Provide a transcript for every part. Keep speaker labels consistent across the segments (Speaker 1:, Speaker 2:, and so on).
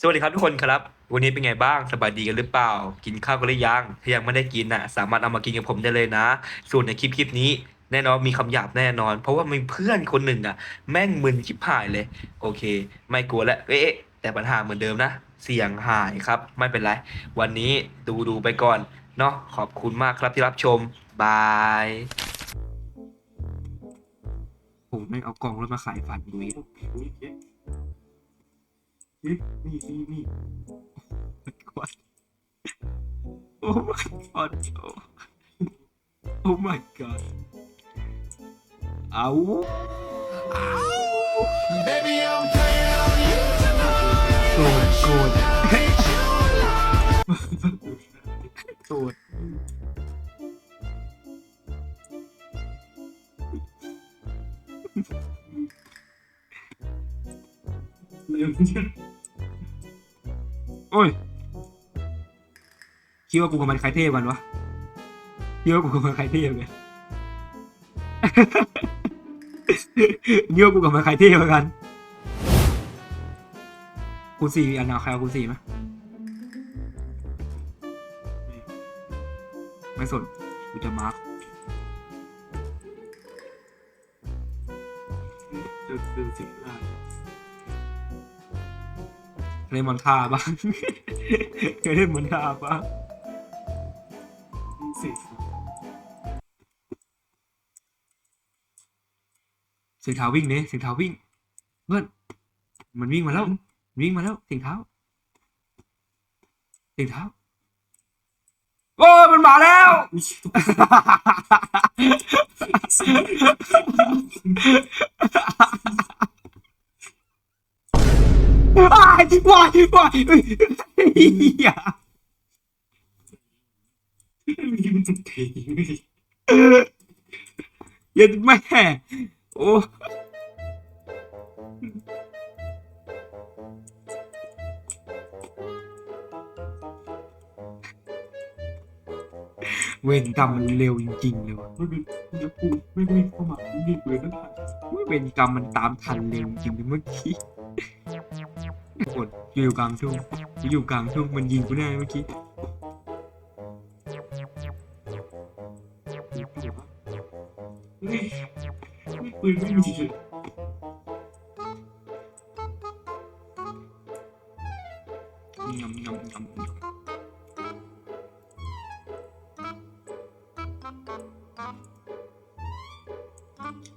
Speaker 1: สวัสดีครับทุกคนครับ วันนี้เป็นไงบ้างสบายดีกันหรือเปล่า กินข้าวกันหรือยังถ้ายังไม่ได้กินน่ะ สามารถเอามากินกับผมได้เลยนะ ส่วนในคลิปคลิปนี้แน่นอนมีคำหยาบแน่นอน เพราะว่ามีเพื่อนคนหนึ่งอะ แม่งมึนชิบหายเลย โอเค ไม่กลัวแล้วเอ๊ะแต่ปัญหาเหมือนเดิมนะ เสียงหายครับ ไม่เป็นไร วันนี้ดูดูไปก่อนเนาะขอบคุณมากครับที่รับชมบายผมไม่เอากล่องรถมาขายฝันดูอีก
Speaker 2: นี่นี่นี่นี่
Speaker 1: God. Oh my god. Oh, oh my god. Ow.
Speaker 3: Baby, I'm playing on you tonight.
Speaker 1: โก ดว่ากูกับมันใครเท่กันวะคิดว่ากูกับมันใครเท่กันคิดว่ากูกับมันใครเท่ยวกันคูณสี่อันเอาใครเอาคูณสี่ไหมไม่สนกูจะมาร์ค
Speaker 2: เจอเจอสิ่งได้
Speaker 1: เล่นมอนทาบ้างเคยเล่นมอนทาบ้าง
Speaker 2: สี
Speaker 1: ยงเท้าวิ่งเนี่ยเสียงเท้าวิ่งเพื่อนมันวิ่งมาแล้ววิ่งมาแล้วเสียงเท้าเสียงเท้าโอ้ยมันมาแล้วว้ายว้ายว้ายเฮ้ยเหี้ย
Speaker 2: มีมันจะเทไม่ได้
Speaker 1: เย็นแม่ โอ้เวรกรรมมันเร็วจริงๆเลยว่ะ
Speaker 2: ไม่เป็นมันจะพูดไม่วิ่งเข้ามาไม่เลยนั่นแหละ
Speaker 1: เวรกรรมมันตามทันเร็วจริงๆเมื่อกี้กดอยู่กลางทุ่งอยู่กลางทุ่งมันยิงกูแน่เมื่อกี้
Speaker 2: ปืนไม่มียำ
Speaker 1: ยำยำยำ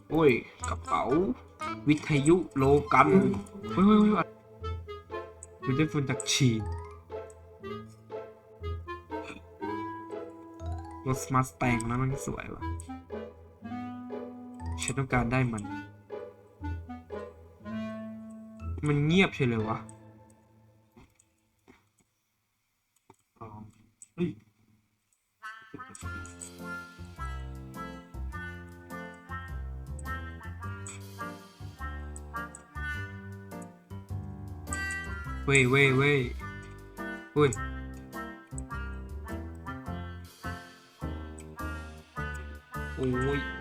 Speaker 1: โอ้ย กระเป๋า วิทยุโลกันเฮ้ยเฮ้ยเฮ้ยอะไรมันได้ฟันจากฉีนรถมาสแตงนะมันสวยว่ะ ฉันต้องการได้มัน มันเงียบเฉยเลยวะ
Speaker 2: สองเฮ้ย
Speaker 1: เว้ยเว้ยเว้ยเว้ยโอ้ย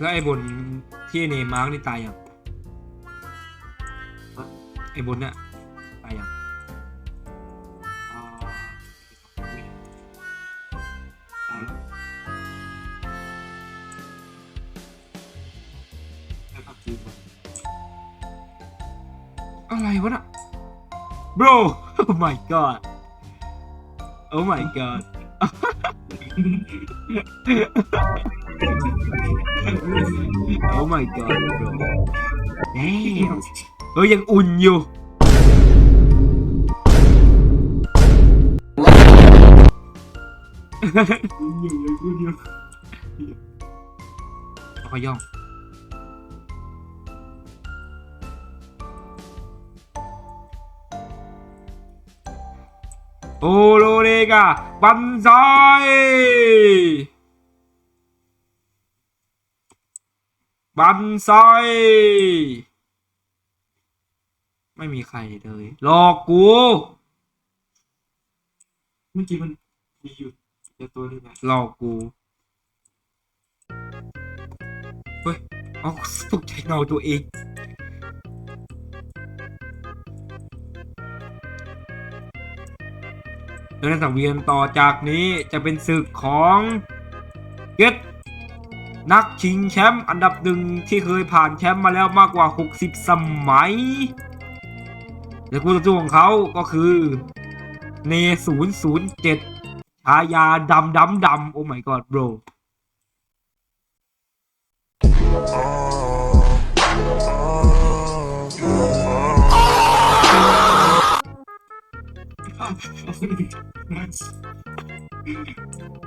Speaker 1: แล้วไอ้บนที่เนมาร์กนี่ตายยังไอ้บนเนี่ยตายยัง
Speaker 2: อ่าตายแล้วแล้วก็จีบ
Speaker 1: อะไรวะน่ะ bro oh my god oh my god oh my god bro damn เอ้ยยังอุ่นอยู่
Speaker 2: อยู่เลยกูเดียว
Speaker 1: แล้วก็ย่องโอโรเรกาบันไซ บันไซไม่มีใครเลยหลอกกู
Speaker 2: เมื่อกี้มันมีอยู่เดี๋ยตัวนึงอะ
Speaker 1: หลอกกูเฮ้ยเอาตกใจเงาตัวเองแล้วในสังเวียนต่อจากนี้จะเป็นศึกของเกต นักชิงแชมป์อันดับหนึ่งที่เคยผ่านแชมป์มาแล้วมากกว่า 60 สมัย และคู่ต่อสู้ของเขาก็คือเน007ฉายาดำดำดำโอ้ my god bro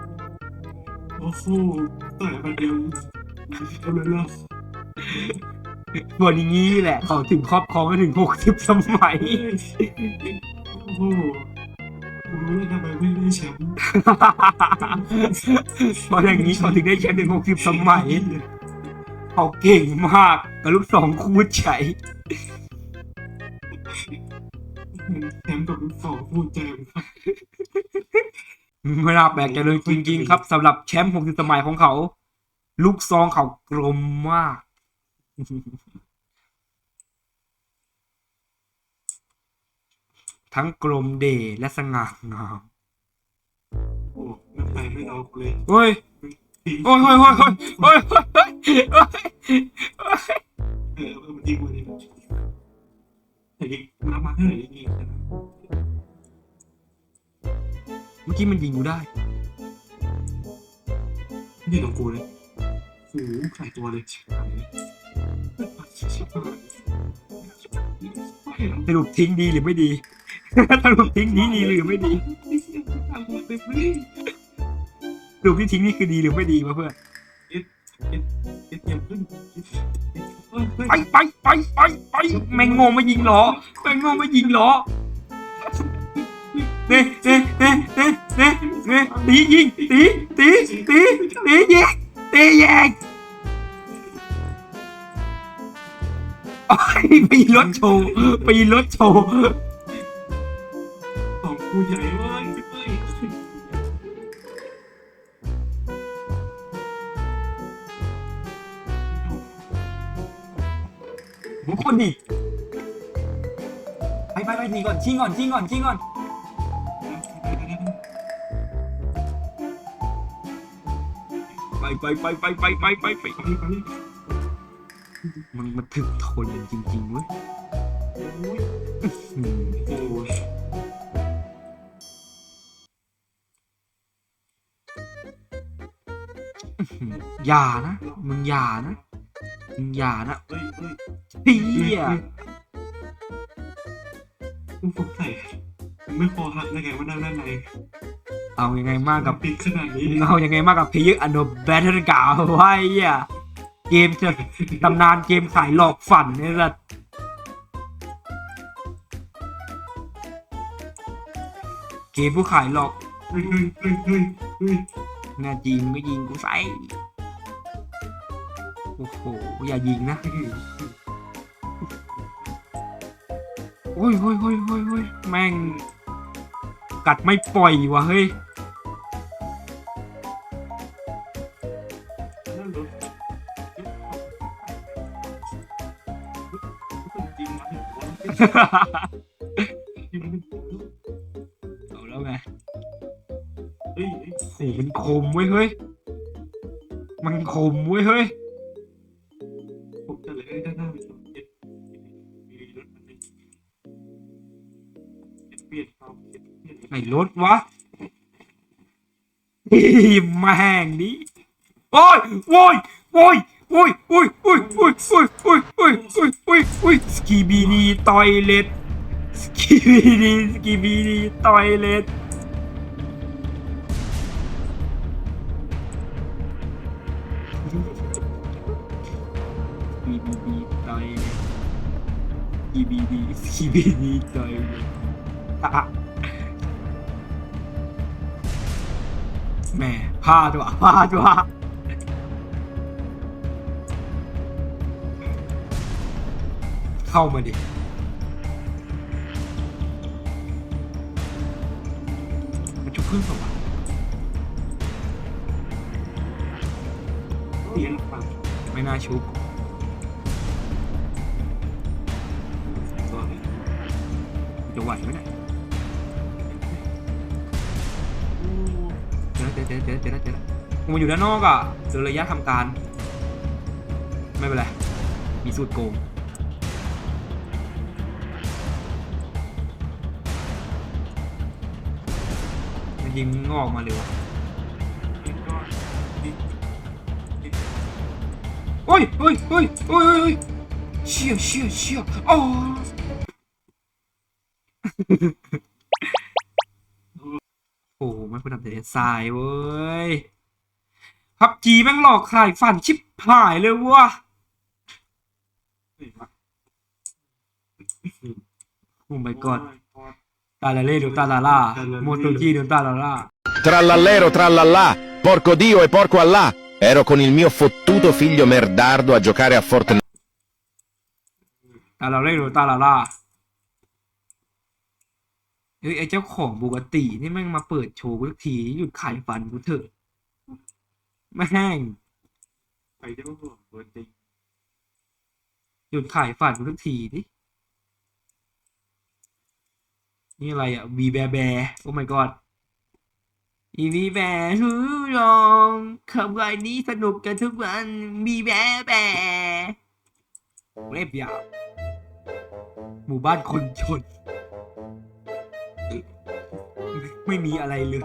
Speaker 2: โอ้โหต่อยมาเดียวเอาเลยล่ะ
Speaker 1: วันนี้แหละเขาถึงครอบครองได้ถึง60สมัย
Speaker 2: โอ้โหกูรู้แล้วทำไมไม่ได้แชมป์
Speaker 1: เพราะอย่างนี้เขาถึงได้แชมป์ถึง60สมัย เขาเก่งมากกับลูกสองคู่ใจ
Speaker 2: แชมป์กับลูกสองพูดแจมครับ
Speaker 1: ไม่น่าแปลกใจเลยจริง ๆ ครับสำหรับแชมป์60สมัยของเขา ลูกซองเขากลมมาก ทั้งกลมเดชและสง่างาม
Speaker 2: โอ้ไม่ไปไม่เอากูเลย
Speaker 1: โอ้ยโอ้ยโอ้ยโอ้ยโอ้ยโอ้ย
Speaker 2: เออมันยิงมาเลยแต่ยิงมามาเท่าไหร่ยิงนะ
Speaker 1: มื่อกี้มันยิงกูได้
Speaker 2: นี่ของกูเลยโอ้โหใส่ตัวเลยชิบหายชิบหาย
Speaker 1: สรุปทิ้งดีหรือไม่ดีสรุปทิ้งนี้ดีหรือไม่ดี
Speaker 2: เอาหมดเลยเฮ้ย
Speaker 1: สรุปที่ทิ้งนี่คือดีหรือไม่ดีวะเพื่อน
Speaker 2: เอ็ดเอ็ดเอ็ดเอ็มขึ้นเฮ้ยเฮ้ย
Speaker 1: ไปไปไปไปไปแมงโง่มายิงล้อแมงโง่มายิงล้อเน่เน่เน่เน่เน่เน่ ตียิงตีตีตีตียิงตียิงโอ้ยปีรถโชว์ปีรถโชว์
Speaker 2: สองกูใหญ่เว้ยเฮ้ย
Speaker 1: โหคนดิไปไปไปหนีก่อนชิงก่อนชิงก่อนชิงก่อน ไปไปไปไปไปไปไปไปมันมันถึกทนจริงๆเว้ยอืม
Speaker 2: โอ้ย
Speaker 1: อย่านะ มึงอย่านะ มึงอย่านะ
Speaker 2: เฮ้ยเฮ้ย
Speaker 1: เฮีย
Speaker 2: มึงสงสัยมึงไม่คอหักได้ไงว่านั่งด้านใน
Speaker 1: เอายังไงมากกับ
Speaker 2: ปิดขนาดนี้
Speaker 1: เอายังไงมากกับเพย์อันโนแบทเทิลกาวไว้อะเกมจะตำนานเกมขายหลอกฝันเนี่ยละเกมผู้ขายหลอก
Speaker 2: ฮ้ยเฮ้ยเฮ้ยเฮ้ยเฮ้ย
Speaker 1: แน่จริงไม่ยิงกูใส่โอ้โหอย่ายิงนะโอ้ยโอ้ยโอ้ยโอ้ยโอ้ยแม่ง กัดไม่ปล่อยวะเฮ้ย
Speaker 2: นั่นรถจริงนะจริงมัน
Speaker 1: เอาแล้วไง
Speaker 2: เฮ้ยเฮ้ย
Speaker 1: โอ้โหมันคมเว้ยเฮ้ย มันคมเว้ยเฮ้ย
Speaker 2: รถวะ
Speaker 1: แม่งนี้โอ้ยโอ้ยโอ้ยโอ้ยโอ้ยโอ้ยโอ้ยโอ้ยโอ้ยโอ้ยโอ้ยโอ้ยโอ้ยสกีบีดีตอยเล็ดสกีบีดีสกีบีดีตอยเล็ดกีบีดีตอยเล็ดกีบีดีสกีบีดีตอยเล็ด แหม่พลาดว่ะพลาดว่ะเข้ามาดิมันชุบเครื่องสว่าง
Speaker 2: เปลี่ยนฝั่ง
Speaker 1: ไม่น่าชุบ อเจอเจอเจอเจอแล้วเจอแล้วผมอยู่ด้านนอกอะเจอระยะทำการ ไม่เป็นไร มีสูตรโกงยิงงอกมาเลยวะ
Speaker 2: นี่ก็นี่นี่
Speaker 1: โอ้ยโอ้ยโอ้ยโอ้ยโอ้ยโอ้ยเชี่ยเชี่ยเชี่ยอ๋อ ไม่ควรทำแต่ทรายเว้ยพับจีแม่งหลอกขายฝันชิบหายเลยวะ
Speaker 2: เห็นปะ
Speaker 1: โอ้ my god ตาลาเล่ดูตาลาล่าโมโตจิดูตาลาล่า
Speaker 4: Trallallero trallallà, porco Dio e porco Allah. Ero con il mio fottuto figlio merdardo a giocare a Fortnite.
Speaker 1: ตาลา เล่ดูตาลาล่าเฮ้ยไอเจ้าของบุกตินี่แม่งมาเปิดโชว์กูสักทีหยุดขายฝันกูเถอะแม่ง
Speaker 2: ไปเจ้าของเบอร์จริง
Speaker 1: หยุดขายฝันกูสักทีดินี่อะไรอะวีแบแบโอ้ my god อีวีแบทุรองคำวันนี้สนุกกันทุกวันมีแบแบเรียบยาวหมู่บ้านคนชน ไม่มีอะไรเลย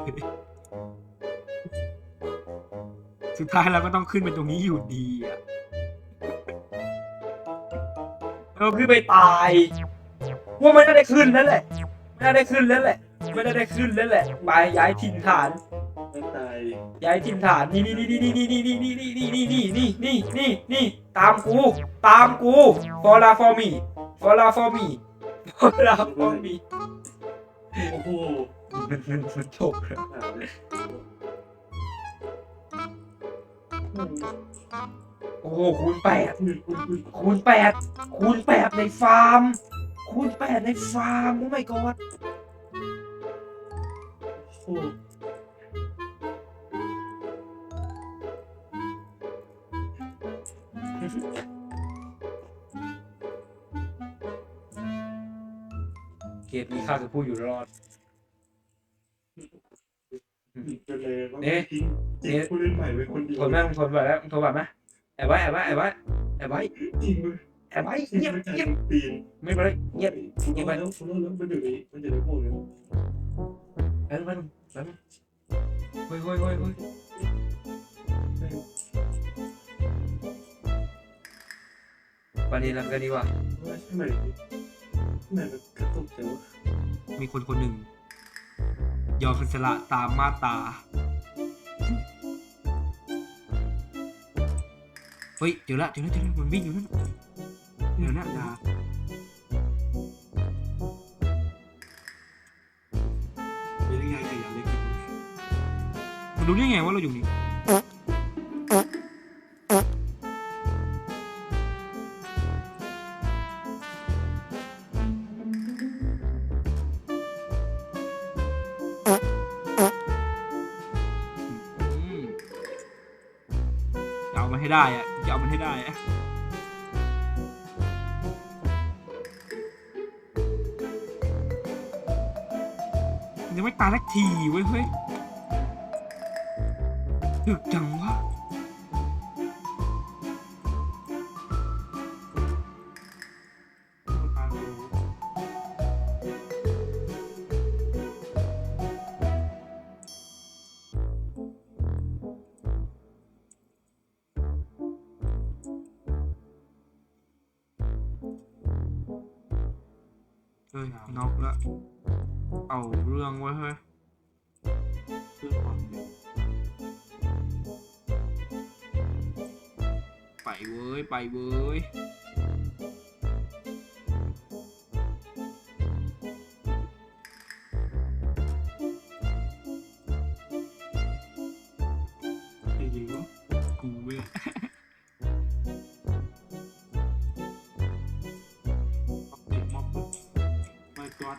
Speaker 1: สุดท้ายเราก็ต้องขึ้นไปตรงนี้อยู่ดีอะเราขึ้นไปตายว่าไม่ได้ขึ้นแล้วแหละไม่ได้ขึ้นแล้วแหละไม่ได้ขึ้นแล้วแหละไปย้ายถิ่นฐาน
Speaker 2: ตาย
Speaker 1: ย้ายถิ่นฐานนี่นี่นี่นี่นี่นี่นี่นี่นี่นี่นี่นี่นี่นี่นี่ตามกู ตามกู follow for me follow for me follow for me
Speaker 2: โอ้โห
Speaker 1: นา
Speaker 2: วเลย
Speaker 1: โอ้โหคูณแปดคูณแปดคูณแปดในฟาร์ม คูณแปดในฟาร์มโอ้ my god
Speaker 2: โอ้โห
Speaker 1: เกมนี้ข้าคือผู้อยู่รอด
Speaker 2: หนีไป เลยว่า
Speaker 1: เอ๊ะ
Speaker 2: ทิ้งทิ้งผู้เล่นใหม่ไว้คนเดียว
Speaker 1: ทนไหมมึงทนไหวแล้วมึงทนไหวไหมแอบไว้แอบไว้แอบไว้แอบไว้
Speaker 2: ทิ้งไป
Speaker 1: แอบไว้
Speaker 2: ทิ้ง
Speaker 1: เงียบ
Speaker 2: ไป
Speaker 1: เงียบ
Speaker 2: ปีน
Speaker 1: ไม่เป็นไรเงียบ
Speaker 2: เงียบไปแล้วแล้วมันอยู่ในมันอยู่ในพวกนี้
Speaker 1: แป๊บนึงแป๊บนึงเฮ้ยเฮ้ยเฮ้ยเฮ้ยประเด็นอะไรกันดีกว่า
Speaker 2: ว่าใช่ไหมทำไมมันกระตุกจังวะ
Speaker 1: มีคนคนหนึ่งยอมเป็นสละตามมาตรา เฮ้ย เจอละเจอละเจอละมันวิ่งอยู่นั่นน่ะเดี๋ยวนะอย่า
Speaker 2: มีได้ไงไงอย่าเล่นกัน
Speaker 1: มันรู้ได้ไงว่าเราอยู่นี่ ยังไม่ตายสักทีเว้ยเฮ้ยดึกจังวะ ว้ย ไปเว้ยไม่
Speaker 2: กอด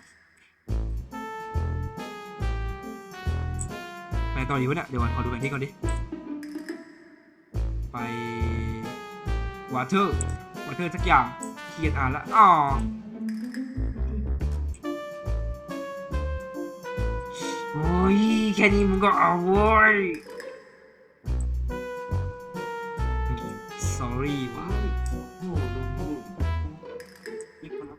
Speaker 1: ไปต่อดีวะเนี่ยเดี๋ยวก่อนขอดูแผนที่ก่อนดิ วอเธอร์วอเธอร์สักอย่างเขียนอ่านละอ๋อโอ้ยแค่นี้มึงก็เอาโว้ย sorry ว้า
Speaker 2: โอ้โหนี่คนละ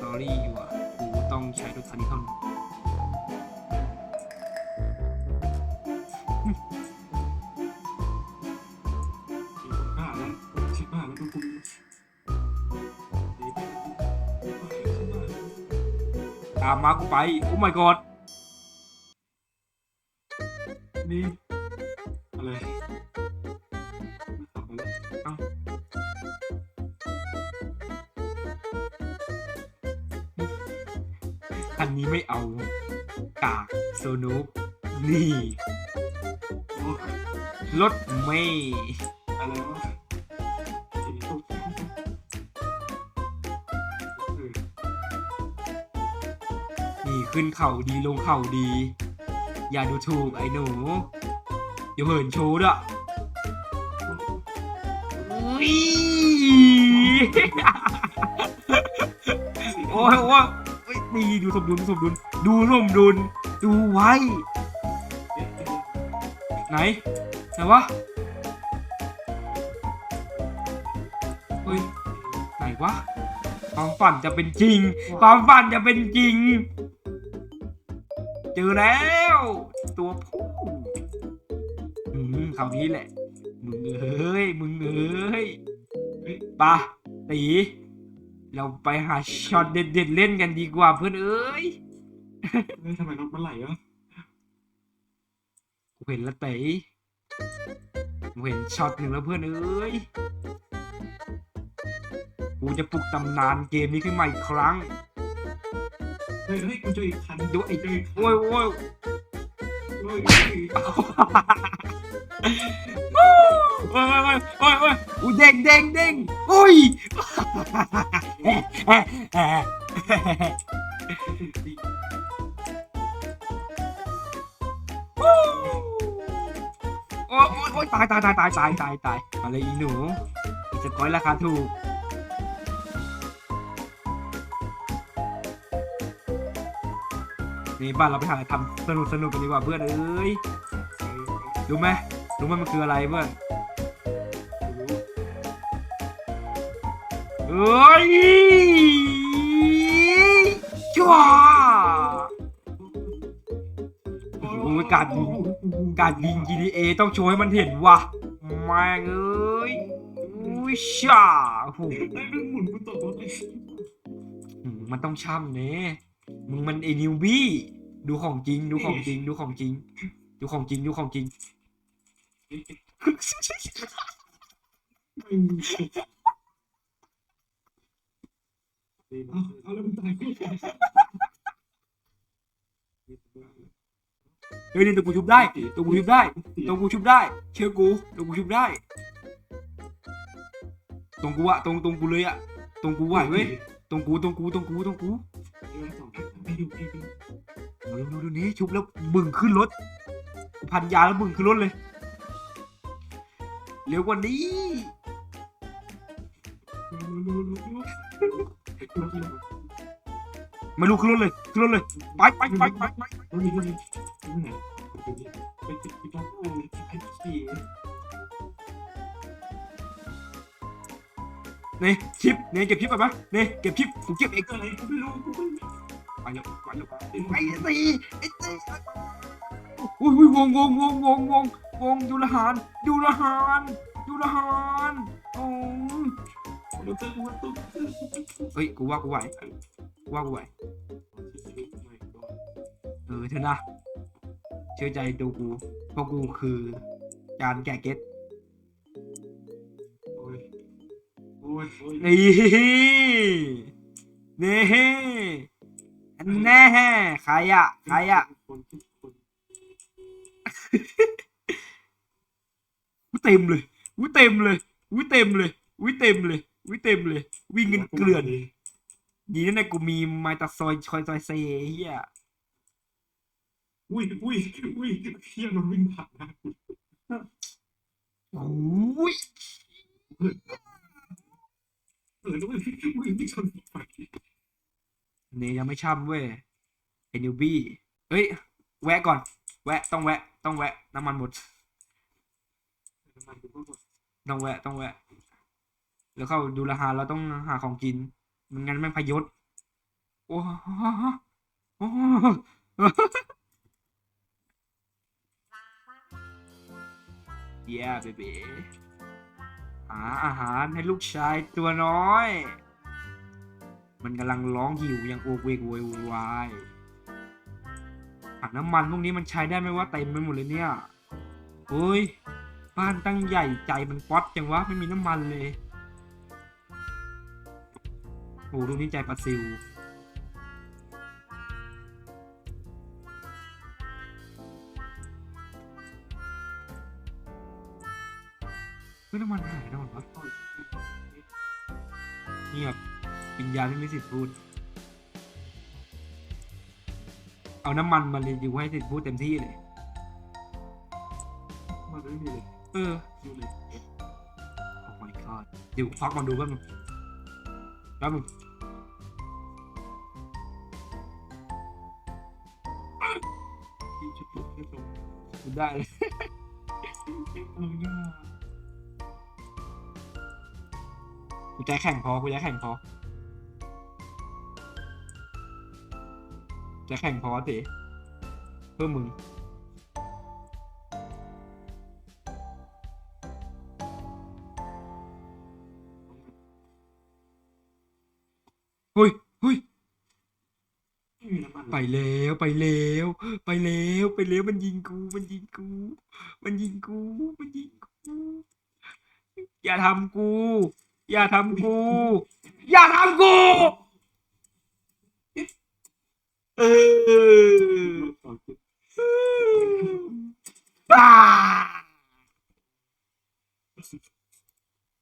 Speaker 1: sorry ว่ะกูต้องใช้รถคันนี้เท่านั้นามมากูไป โอ้ my god
Speaker 2: นี่ อะไร
Speaker 1: อันนี้ไม่เอา กากโซนูปนี่รถเมย์
Speaker 2: อะไรวะ
Speaker 1: ขึ้นเข่าดีลงเข่าดี อย่าดูถูกไอ้หนูอย่าเหินโชว์ด้วยโอ้ยโอ้ยดีดูสมดุลสมดุลดูสมดุลดูไว้ ไหนไหนวะเฮ้ยไหนวะความฝันจะเป็นจริง ความฝันจะเป็นจริง อแล้ว ตัวผู้อืมคราวนี้แหละ มึงเอ้ย มึงเอ้ยเฮ้ยปะตีเราไปหาช็อตเด็ดๆเล่นกันดีกว่าเพื่อนเอ้ย
Speaker 2: เฮ้ยทำไมรถมันไหลวะ
Speaker 1: กูเห็นแล้วเต๋กูเห็นช็อตหนึ่งแล้วเพื่อนเอ้ย กูจะปลุกตำนานเกมนี้ขึ้นมาอีกครั้ง
Speaker 2: เฮ้ยเฮ้ยกูเจออีกคัน
Speaker 1: ดูไอ้
Speaker 2: เจออีกคัน
Speaker 1: โอ้ยโอ้ย
Speaker 2: เฮ้ย
Speaker 1: โอ้ยโอ้ยโอ้ยโอ้ยโอ้ยอุ้ยเด้งเด้งเด้งอุ้ยโอ้ยโอ้ยโอ้ยตายตายตายตายตายตายตายอะไรอีหนูอีสกอยราคาถูก นี่บ้านเราไปหาอะไรทำสนุกสนุกกันดีกว่าเพื่อนเอ้ยรู้ไหมรู้ไหมมันคืออะไรเพื่อนเอ้ยจ้าโอ้ยการยิงการยิง GTA ต้องโชว์ให้มันเห็นว่ะแม่งเอ้ยอุ้ยช่าโอ้โห
Speaker 2: ไอ้ยมันหมุนกูตกรถเลย
Speaker 1: อืมมันต้องช่ำเน่มึงมันเอนิวบี้ ดูของจริง ดูของจริง ดูของจริง ดูของจริง ดูของจริง
Speaker 2: เอาแล้วมันตายกู
Speaker 1: เฮ้ยนี่ตัวกูชุบได้ ตัวกูชุบได้ ตัวกูชุบได้ เชื่อกู ตัวกูชุบได้ ตรงกูอะตรงตรงกูเลยอะตรงกูไหวเว้ย ตรงกู ตรงกู ตรงกู ตรงกู
Speaker 2: ไม่อยู่ไม่อยู่
Speaker 1: ดูดูดูนี้ชุบแล้วบึงขึ้นรถพันยาแล้วบึงขึ้นรถเลย เร็วกว่านี้ไม่รู้ขึ้นรถเลยขึ้นรถเลยไปไปไปไปไป
Speaker 2: รถนี้รถนี้ที่ไหนไปติดที่ต้องไอ้ขี่
Speaker 1: นี่ชิปนี่เก็บชิปไปปะนี่เก็บชิปกูเก็บเอง
Speaker 2: อะไรกูไม่รู้กูไม่รู้
Speaker 1: ไปแล้วไปแล้วไอ้ตีไอ้ตีอุ้ยอุ้ยวงวงวงวงวงวงดูละหารดูละหารดูละหารโอ้
Speaker 2: รถเจอรถตุ๊ก
Speaker 1: เฮ้ยกูว่ากูไหวกูว่ากูไหวเออเถอะนะเชื่อใจดูกูเพราะกูคือจานแกะเก็ต
Speaker 2: โอ้ยโอ้ยโอ้ย
Speaker 1: นี่นี่ แน่ใครอะใครอะ
Speaker 2: คนทุกคน
Speaker 1: อุ้ยเต็มเลยอุ้ยเต็มเลยอุ้ยเต็มเลยอุ้ยเต็มเลยอุ้ยเต็มเลย วิ่งกันเกลื่อนดีนะเนี่ยกูมีไม้ตัดซอยคอยซอยเซเฮีย
Speaker 2: อุ้ยอุ้ยอุ้ยเฮียมันวิ่งผ่านนะ
Speaker 1: โอ้ย
Speaker 2: เออแล้วมันวิ่งชนไฟ
Speaker 1: เนยยังไม่ช่ำเว้ยไอ้นิวบี้เอฮ้ย แวะก่อน แวะ ต้องแวะ ต้องแวะ น้ำมันหมด ต้องแวะ ต้องแวะ แล้วเข้าดูราคาเราต้องหาของกินมันงั้นไม่งพยศ โอ้โหโอ้โหเย้เบบีหาอาหารให้ลูกชายตัวน้อย มันกำลังร้องหิวยังโอเวกโวยวายถังน้ำมันพวกนี้มันใช้ได้ไหมว่าเต็มไปหมดเลยเนี่ยเฮ้ย บ้านตั้งใหญ่ใจมันป๊อตจังวะไม่มีน้ำมันเลยโอ้ดูนี่ใจปลาซิวเฮ้ยน้ำมันหายแล้วเหรอวะเงียบ วิญญาณไม่มีสิทธิ์พูด เอาน้ำมันมาเลยอยู่ให้สิทธิ์พูดเต็มที่เลย
Speaker 2: มันไม่มีเลย
Speaker 1: เออ
Speaker 2: ดูเลย
Speaker 1: โอ้ my god เดี๋ยวฟักมาดูแป๊บนึงแป๊บนึง
Speaker 2: ที่ชุดตัวแค่ตรง
Speaker 1: ดูได้เลย
Speaker 2: โอ้ยน่า
Speaker 1: กูใจแข่งพอ กูใจแข่งพอ ใจแข่งพอสิเพื่อมึงเฮ้ยเฮ้ย
Speaker 2: ไม่มีน้ำมัน
Speaker 1: ไปแล้วไปแล้วไปแล้วไปแล้วมันยิงกู มันยิงกู มันยิงกู มันยิงกู อย่าทำกู อย่าทำกู อย่าทำกู เออบ้า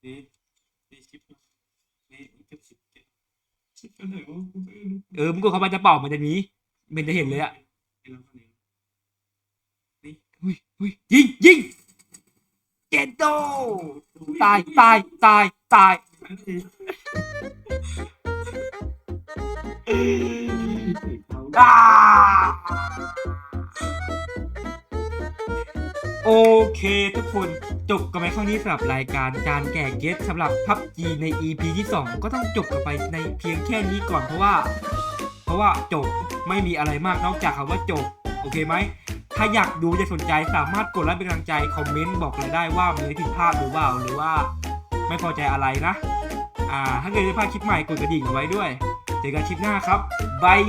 Speaker 2: นี้นี่ชิปนี่เก็บสิบเจ็ดชิปกันไหนวะกูไม่รู้
Speaker 1: เออมึงก็เข้าไปจะเป่ามันจะหนีมันจะเห็นเลยอะ
Speaker 2: นี่แล้วก็นี่
Speaker 1: อุ้ยอุ้ยยิงยิงเจนโตตายตายตายตายอ่าโอเคทุกคนจบกันไปครั้งนี้สำหรับรายการการแก่เกตสำหรับพับจีใน EP ที่ 2 ก็ต้องจบกันไปในเพียงแค่นี้ก่อนเพราะว่า เพราะว่าจบไม่มีอะไรมากนอกจากคำว่าจบ โอเคไหม ถ้าอยากดูจะสนใจสามารถกดไลค์เป็นกำลังใจ คอมเมนต์บอกเลยได้ว่ามีอะไรผิดพลาดหรือเปล่าหรือว่า ไม่พอใจอะไรนะ อ่า ถ้าเกิดได้พลาดคลิปใหม่กดกระดิ่งเอาไว้ด้วยเจอกันคลิปหน้าครับบาย